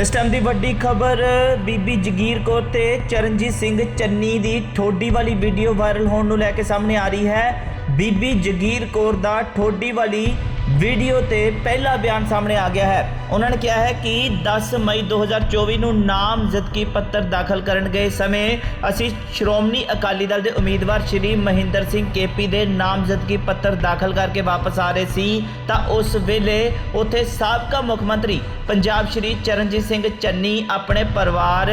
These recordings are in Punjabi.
ਇਸ ਟਾਈਮ ਦੀ ਵੱਡੀ ਖਬਰ, ਬੀਬੀ ਜਗੀਰ ਕੌਰ ਤੇ ਚਰਨਜੀਤ ਸਿੰਘ ਚੰਨੀ ਦੀ ਠੋਡੀ ਵਾਲੀ ਵੀਡੀਓ ਵਾਇਰਲ ਹੋਣ ਨੂੰ ਲੈ ਕੇ ਸਾਹਮਣੇ ਆ ਰਹੀ ਹੈ। ਬੀਬੀ ਜਗੀਰ ਕੌਰ ਦਾ ਠੋਡੀ ਵਾਲੀ ਵੀਡੀਓ ਤੇ ਪਹਿਲਾ ਬਿਆਨ ਸਾਹਮਣੇ ਆ ਗਿਆ ਹੈ। ਉਹਨਾਂ ਨੇ ਕਿਹਾ ਹੈ ਕਿ 10 ਮਈ 2024 ਨੂੰ ਨਾਮਜ਼ਦਗੀ ਪੱਤਰ ਦਾਖਲ ਕਰਨ ਗਏ ਸਮੇਂ ਅਸੀਂ ਸ਼੍ਰੋਮਣੀ ਅਕਾਲੀ ਦਲ ਦੇ ਉਮੀਦਵਾਰ ਸ਼੍ਰੀ ਮਹਿੰਦਰ ਸਿੰਘ ਕੇਪੀ ਦੇ ਨਾਮਜ਼ਦਗੀ ਪੱਤਰ ਦਾਖਲ ਕਰਕੇ ਵਾਪਸ ਆ ਰਹੇ ਸੀ, ਤਾਂ ਉਸ ਵੇਲੇ ਉੱਥੇ ਸਾਬਕਾ ਮੁੱਖ ਮੰਤਰੀ ਪੰਜਾਬ ਸ਼੍ਰੀ ਚਰਨਜੀਤ ਸਿੰਘ ਚੰਨੀ ਆਪਣੇ ਪਰਿਵਾਰ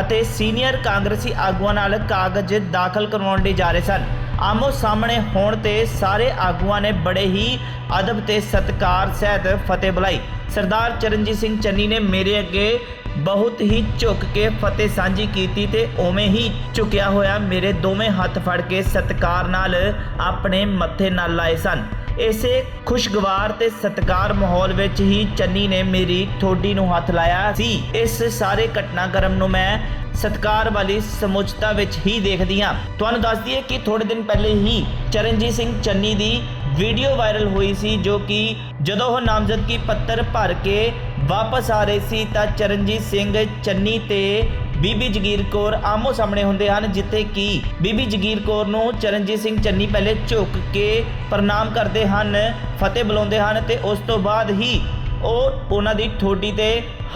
ਅਤੇ ਸੀਨੀਅਰ ਕਾਂਗਰਸੀ ਆਗੂਆਂ ਨਾਲ ਕਾਗਜ਼ ਦਾਖਲ ਕਰਵਾਉਣ ਲਈ ਜਾ ਰਹੇ ਸਨ। ਆਮੋ ਸਾਹਮਣੇ ਹੋਣ ਤੇ ਸਾਰੇ ਆਗੂਆਂ ਨੇ ਬੜੇ ਹੀ ਅਦਬ ਤੇ ਸਤਿਕਾਰ ਸਹਿਤ ਫਤਿਹ ਬੁਲਾਈ। ਸਰਦਾਰ ਚਰਨਜੀਤ ਸਿੰਘ ਚੰਨੀ ਨੇ ਮੇਰੇ ਅੱਗੇ ਬਹੁਤ ਹੀ ਝੁੱਕ ਕੇ ਫਤਿਹ ਸਾਂਝੀ ਕੀਤੀ ਤੇ ਉਵੇਂ ਹੀ ਝੁਕਿਆ ਹੋਇਆ ਮੇਰੇ ਦੋਵੇਂ ਹੱਥ ਫੜ ਕੇ ਸਤਿਕਾਰ ਨਾਲ ਆਪਣੇ ਮੱਥੇ ਨਾਲ ਲਾਏ ਸਨ। ਇਸੇ ਖੁਸ਼ਗਵਾਰ ਤੇ ਸਤਿਕਾਰ ਮਾਹੌਲ ਵਿੱਚ ਹੀ ਚੰਨੀ ਨੇ ਮੇਰੀ ਠੋਡੀ ਨੂੰ ਹੱਥ ਲਾਇਆ ਸੀ। ਇਸ ਸਾਰੇ ਘਟਨਾਕ੍ਰਮ ਨੂੰ ਮੈਂ ਸਤਕਾਰ ਵਾਲੀ ਸਮੁੱਚਤਾ ਵਿੱਚ ਹੀ ਦੇਖਦੀ ਹਾਂ। ਤੁਹਾਨੂੰ ਦੱਸ ਦਈਏ ਕਿ ਥੋੜੇ ਦਿਨ ਪਹਿਲੇ ਹੀ ਚਰਨਜੀਤ ਸਿੰਘ ਚੰਨੀ ਦੀ ਵੀਡੀਓ ਵਾਇਰਲ ਹੋਈ ਸੀ, ਜੋ ਕਿ ਜਦੋਂ ਉਹ ਨਾਮਜ਼ਦਗੀ ਪੱਤਰ ਭਰ ਕੇ ਵਾਪਸ ਆ ਰਹੇ ਸੀ, ਤਾਂ ਚਰਨਜੀਤ ਸਿੰਘ ਚੰਨੀ ਤੇ ਬੀਬੀ ਜਗੀਰ ਕੌਰ ਆਮੋ ਸਾਹਮਣੇ ਹੁੰਦੇ ਹਨ, ਜਿੱਥੇ ਕਿ ਬੀਬੀ ਜਗੀਰ ਕੌਰ ਨੂੰ ਚਰਨਜੀਤ ਸਿੰਘ ਚੰਨੀ ਪਹਿਲੇ ਝੁੱਕ ਕੇ ਪ੍ਰਣਾਮ ਕਰਦੇ ਹਨ, ਫਤਿਹ ਬੁਲਾਉਂਦੇ ਹਨ ਤੇ ਉਸ ਤੋਂ ਬਾਅਦ ਹੀ ਉਹ ਉਹਨਾਂ ਦੀ ਠੋਡੀ ਤੇ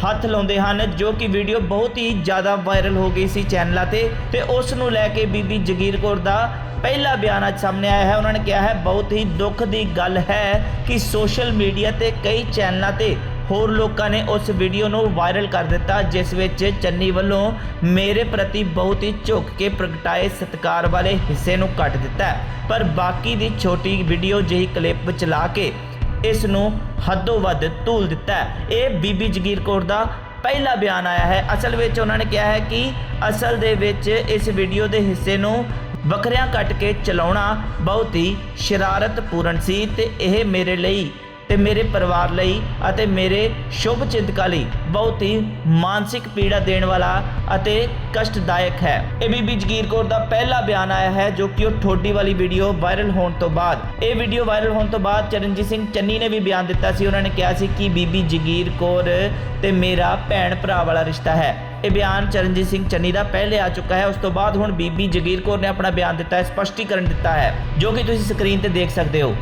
ਹੱਥ ਲਾਉਂਦੇ ਹਨ, ਜੋ ਕਿ ਵੀਡੀਓ ਬਹੁਤ ਹੀ ਜ਼ਿਆਦਾ ਵਾਇਰਲ ਹੋ ਗਈ ਸੀ ਚੈਨਲਾਂ ਤੇ ਤੇ ਉਸ ਨੂੰ ਲੈ ਕੇ ਬੀਬੀ ਜਗੀਰ ਕੌਰ ਦਾ ਪਹਿਲਾ ਬਿਆਨ ਅੱਜ ਸਾਹਮਣੇ ਆਇਆ ਹੈ। ਉਹਨਾਂ ਨੇ ਕਿਹਾ ਹੈ, ਬਹੁਤ ਹੀ ਦੁੱਖ ਦੀ ਗੱਲ ਹੈ ਕਿ ਸੋਸ਼ਲ ਮੀਡੀਆ ਤੇ ਕਈ ਚੈਨਲਾਂ ਤੇ ਹੋਰ ਲੋਕਾਂ ਨੇ ਉਸ ਵੀਡੀਓ ਨੂੰ ਵਾਇਰਲ ਕਰ ਦਿੱਤਾ, ਜਿਸ ਵਿੱਚ ਚੰਨੀ ਵੱਲੋਂ ਮੇਰੇ ਪ੍ਰਤੀ ਬਹੁਤ ਹੀ ਝੁੱਕ ਕੇ ਪ੍ਰਗਟਾਏ ਸਤਿਕਾਰ ਵਾਲੇ ਹਿੱਸੇ ਨੂੰ ਕੱਟ ਦਿੱਤਾ ਪਰ ਬਾਕੀ ਦੀ ਛੋਟੀ ਵੀਡੀਓ ਜਿਹੀ ਕਲਿੱਪ ਚਲਾ ਕੇ ਇਸ ਨੂੰ ਹੱਦੋਂ ਵੱਧ ਧੂਲ ਦਿੱਤਾ ਇਹ ਬੀਬੀ ਜਗੀਰ ਕੌਰ ਦਾ ਪਹਿਲਾ ਬਿਆਨ ਆਇਆ ਹੈ। ਅਸਲ ਵਿੱਚ ਉਹਨਾਂ ਨੇ ਕਿਹਾ ਹੈ ਕਿ ਅਸਲ ਦੇ ਵਿੱਚ ਇਸ ਵੀਡੀਓ ਦੇ ਹਿੱਸੇ ਨੂੰ ਵੱਖਰਿਆਂ ਕੱਟ ਕੇ ਚਲਾਉਣਾ ਬਹੁਤ ਹੀ ਸ਼ਰਾਰਤਪੂਰਨ ਸੀ ਤੇ ਇਹ ਮੇਰੇ ਲਈ ਤੇ ਮੇਰੇ ਪਰਿਵਾਰ ਲਈ ਅਤੇ ਮੇਰੇ ਸ਼ੁਭ ਚਿੰਤਕਾਂ ਲਈ ਬਹੁਤ ਹੀ ਮਾਨਸਿਕ ਪੀੜਾ ਦੇਣ ਵਾਲਾ ਅਤੇ ਕਸ਼ਟਦਾਇਕ ਹੈ। ਇਹ ਬੀਬੀ ਜਗੀਰ ਕੌਰ ਦਾ ਪਹਿਲਾ ਬਿਆਨ ਆਇਆ ਹੈ ਜੋ ਕਿ ਉਹ ਠੋਡੀ ਵਾਲੀ ਵੀਡੀਓ ਵਾਇਰਲ ਹੋਣ ਤੋਂ ਬਾਅਦ। ਇਹ ਵੀਡੀਓ ਵਾਇਰਲ ਹੋਣ ਤੋਂ ਬਾਅਦ ਚਰਨਜੀਤ ਸਿੰਘ ਚੰਨੀ ਨੇ ਵੀ ਬਿਆਨ ਦਿੱਤਾ ਸੀ। ਉਹਨਾਂ ਨੇ ਕਿਹਾ ਸੀ ਕਿ ਬੀਬੀ ਜਗੀਰ ਕੌਰ ਤੇ ਮੇਰਾ ਭੈਣ ਭਰਾ ਵਾਲਾ ਰਿਸ਼ਤਾ ਹੈ। ਇਹ ਬਿਆਨ ਚਰਨਜੀਤ ਸਿੰਘ ਚੰਨੀ ਦਾ ਪਹਿਲੇ ਆ ਚੁੱਕਾ ਹੈ। ਉਸ ਤੋਂ ਬਾਅਦ ਹੁਣ ਬੀਬੀ ਜਗੀਰ ਕੌਰ ਨੇ ਆਪਣਾ ਬਿਆਨ ਦਿੱਤਾ ਹੈ, ਸਪਸ਼ਟੀਕਰਨ ਦਿੱਤਾ ਹੈ, ਜੋ ਕਿ ਤੁਸੀਂ ਸਕਰੀਨ ਤੇ ਦੇਖ ਸਕਦੇ ਹੋ।